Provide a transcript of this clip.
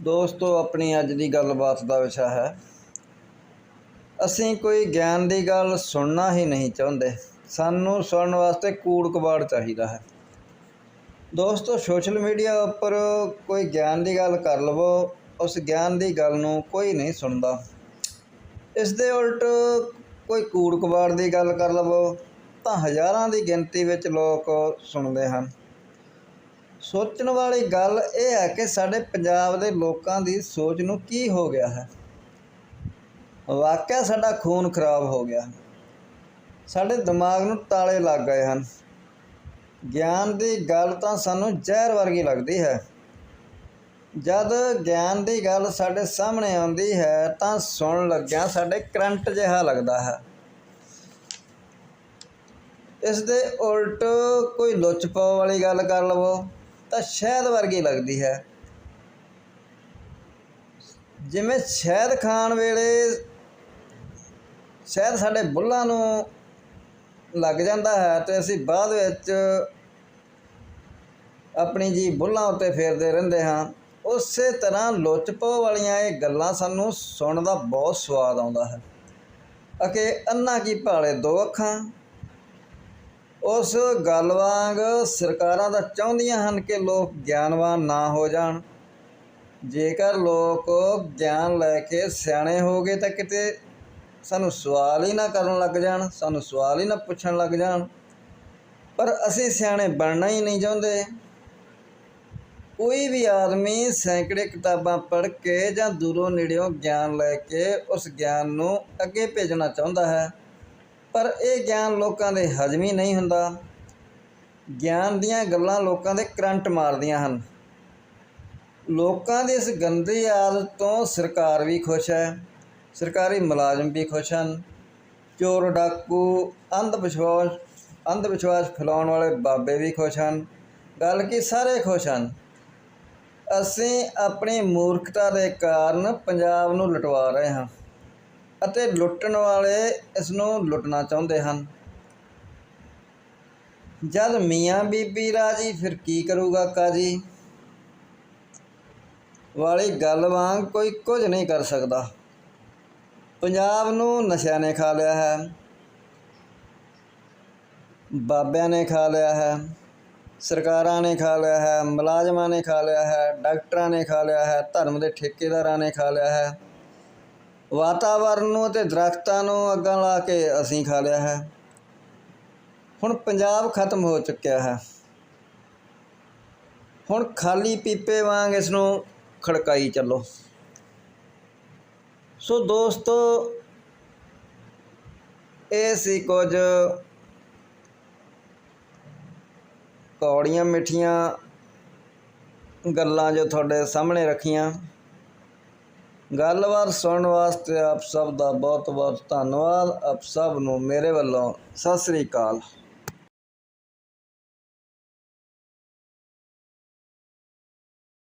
ਦੋਸਤੋ, ਆਪਣੀ ਅੱਜ ਦੀ ਗੱਲਬਾਤ ਦਾ ਵਿਸ਼ਾ ਹੈ, ਅਸੀਂ ਕੋਈ ਗਿਆਨ ਦੀ ਗੱਲ ਸੁਣਨਾ ਹੀ ਨਹੀਂ ਚਾਹੁੰਦੇ। ਸਾਨੂੰ ਸੁਣਨ ਵਾਸਤੇ ਕੂੜ ਕਬਾੜ ਚਾਹੀਦਾ ਹੈ। ਦੋਸਤੋ, ਸੋਸ਼ਲ ਮੀਡੀਆ ਉੱਪਰ ਕੋਈ ਗਿਆਨ ਦੀ ਗੱਲ ਕਰ ਲਵੋ, ਉਸ ਗਿਆਨ ਦੀ ਗੱਲ ਨੂੰ ਕੋਈ ਨਹੀਂ ਸੁਣਦਾ। ਇਸ ਦੇ ਉਲਟ ਕੋਈ ਕੂੜ ਕਬਾੜ ਦੀ ਗੱਲ ਕਰ ਲਵੋ, ਤਾਂ ਹਜ਼ਾਰਾਂ ਦੀ ਗਿਣਤੀ ਵਿੱਚ ਲੋਕ ਸੁਣਦੇ ਹਨ। ਸੋਚਣ ਵਾਲੀ ਗੱਲ ਇਹ ਹੈ ਕਿ ਸਾਡੇ ਪੰਜਾਬ ਦੇ ਲੋਕਾਂ ਦੀ ਸੋਚ ਨੂੰ ਕੀ ਹੋ ਗਿਆ ਹੈ? ਵਾਕਿਆ ਸਾਡਾ ਖੂਨ ਖਰਾਬ ਹੋ ਗਿਆ ਸਾਡੇ ਦਿਮਾਗ ਨੂੰ ਤਾਲੇ ਲੱਗ ਗਏ ਹਨ। ਗਿਆਨ ਦੀ ਗੱਲ ਤਾਂ ਸਾਨੂੰ ਜ਼ਹਿਰ ਵਰਗੀ ਲੱਗਦੀ ਹੈ। ਜਦ ਗਿਆਨ ਦੀ ਗੱਲ ਸਾਡੇ ਸਾਹਮਣੇ ਆਉਂਦੀ ਹੈ ਤਾਂ ਸੁਣਨ ਲੱਗਿਆ ਸਾਡੇ ਕਰੰਟ ਜਿਹਾ ਲੱਗਦਾ ਹੈ। ਇਸ ਦੇ ਉਲਟ ਕੋਈ ਲੁੱਚ ਪਾਉ ਵਾਲੀ ਗੱਲ ਕਰ ਲਵੋ। ਤਾਂ ਸ਼ਹਿਦ ਵਰਗੀ ਲੱਗਦੀ ਹੈ। ਜਿਵੇਂ ਸ਼ਹਿਦ ਖਾਣ ਵੇਲੇ ਸ਼ਹਿਦ ਸਾਡੇ ਬੁੱਲਾਂ ਨੂੰ ਲੱਗ ਜਾਂਦਾ ਹੈ ਤੇ ਅਸੀਂ ਬਾਅਦ ਵਿੱਚ ਆਪਣੀ ਜੀ ਬੁੱਲਾਂ ਉੱਤੇ ਫੇਰਦੇ ਰਹਿੰਦੇ ਹਾਂ। ਉਸੇ ਤਰ੍ਹਾਂ ਲੁੱਚ ਵਾਲੀਆਂ ਇਹ ਗੱਲਾਂ ਸਾਨੂੰ ਸੁਣਨ ਦਾ ਬਹੁਤ ਸਵਾਦ ਆਉਂਦਾ ਹੈ। ਅਕੇ ਅੰਨਾ ਕੀ ਭਾਲੇ ਦੋ ਅੱਖਾਂ ਉਸ ਗੱਲ ਵਾਂਗ ਸਰਕਾਰਾਂ ਤਾਂ ਚਾਹੁੰਦੀਆਂ ਹਨ ਕਿ ਲੋਕ ਗਿਆਨਵਾਨ ਨਾ ਹੋ ਜਾਣ। ਜੇਕਰ ਲੋਕ ਗਿਆਨ ਲੈ ਕੇ ਸਿਆਣੇ ਹੋ ਗਏ ਤਾਂ ਕਿਤੇ ਸਾਨੂੰ ਸਵਾਲ ਹੀ ਨਾ ਕਰਨ ਲੱਗ ਜਾਣ, ਸਾਨੂੰ ਸਵਾਲ ਹੀ ਨਾ ਪੁੱਛਣ ਲੱਗ ਜਾਣ। ਪਰ ਅਸੀਂ ਸਿਆਣੇ ਬਣਨਾ ਹੀ ਨਹੀਂ ਚਾਹੁੰਦੇ। ਕੋਈ ਵੀ ਆਦਮੀ ਸੈਂਕੜੇ ਕਿਤਾਬਾਂ ਪੜ੍ਹ ਕੇ ਜਾਂ ਦੂਰੋਂ ਨੇੜਿਓਂ ਗਿਆਨ ਲੈ ਕੇ ਉਸ ਗਿਆਨ ਨੂੰ ਅੱਗੇ ਭੇਜਣਾ ਚਾਹੁੰਦਾ ਹੈ। ਪਰ ਇਹ ਗਿਆਨ ਲੋਕਾਂ ਦੇ ਹਜਮੀ ਨਹੀਂ ਹੁੰਦਾ। ਗਿਆਨ ਦੀਆਂ ਗੱਲਾਂ ਲੋਕਾਂ ਦੇ ਕਰੰਟ ਮਾਰਦੀਆਂ ਹਨ। ਲੋਕਾਂ ਦੀ ਇਸ ਗੰਦੀ ਆਦਤ ਤੋਂ ਸਰਕਾਰ ਵੀ ਖੁਸ਼ ਹੈ। ਸਰਕਾਰੀ ਮੁਲਾਜ਼ਮ ਵੀ ਖੁਸ਼ ਹਨ। ਚੋਰ, ਡਾਕੂ, ਅੰਧ ਵਿਸ਼ਵਾਸ ਅੰਧ ਵਿਸ਼ਵਾਸ ਫੈਲਾਉਣ ਵਾਲੇ ਬਾਬੇ ਵੀ ਖੁਸ਼ ਹਨ। ਗੱਲ ਕੀ ਸਾਰੇ ਖੁਸ਼ ਹਨ? ਅਸੀਂ ਆਪਣੀ ਮੂਰਖਤਾ ਦੇ ਕਾਰਨ ਪੰਜਾਬ ਨੂੰ ਲੁਟਵਾ ਰਹੇ ਹਾਂ। ਅਤੇ ਲੁੱਟਣ ਵਾਲੇ ਇਸ ਨੂੰ ਲੁੱਟਣਾ ਚਾਹੁੰਦੇ ਹਨ। ਜਦ ਮੀਆਂ ਬੀਬੀ ਰਾਜੀ, ਫਿਰ ਕੀ ਕਰੂਗਾ ਕਾਜੀ? ਵਾਲੀ ਗੱਲ ਵਾਂਗ ਕੋਈ ਕੁਝ ਨਹੀਂ ਕਰ ਸਕਦਾ। ਪੰਜਾਬ ਨੂੰ ਨਸ਼ਿਆਂ ਨੇ ਖਾ ਲਿਆ ਹੈ। ਬਾਬਿਆਂ ਨੇ ਖਾ ਲਿਆ ਹੈ। ਸਰਕਾਰਾਂ ਨੇ ਖਾ ਲਿਆ ਹੈ। ਮੁਲਾਜ਼ਮਾਂ ਨੇ ਖਾ ਲਿਆ ਹੈ। ਡਾਕਟਰਾਂ ਨੇ ਖਾ ਲਿਆ ਹੈ। ਧਰਮ ਦੇ ਠੇਕੇਦਾਰਾਂ ਨੇ ਖਾ ਲਿਆ ਹੈ। ਵਾਤਾਵਰਨ ਨੂੰ ਅਤੇ ਦਰਖਤਾਂ ਨੂੰ ਅੱਗਾਂ ਲਾ ਕੇ ਅਸੀਂ ਖਾ ਲਿਆ ਹੈ। ਹੁਣ ਪੰਜਾਬ ਖਤਮ ਹੋ ਚੁੱਕਿਆ ਹੈ। ਹੁਣ ਖਾਲੀ ਪੀਪੇ ਵਾਂਗ ਇਸ ਨੂੰ ਖੜਕਾਈ ਚੱਲੋ। ਸੋ ਦੋਸਤੋ, ਇਹ ਸੀ ਕੁਝ ਕੌੜੀਆਂ ਮਿੱਠੀਆਂ ਗੱਲਾਂ ਜੋ ਤੁਹਾਡੇ ਸਾਹਮਣੇ ਰੱਖੀਆਂ। ਗੱਲਬਾਤ ਸੁਣਨ ਵਾਸਤੇ ਆਪ ਸਭ ਦਾ ਬਹੁਤ ਬਹੁਤ ਧੰਨਵਾਦ। ਆਪ ਸਭ ਨੂੰ ਮੇਰੇ ਵੱਲੋਂ ਸਤਿ ਸ੍ਰੀ ਅਕਾਲ।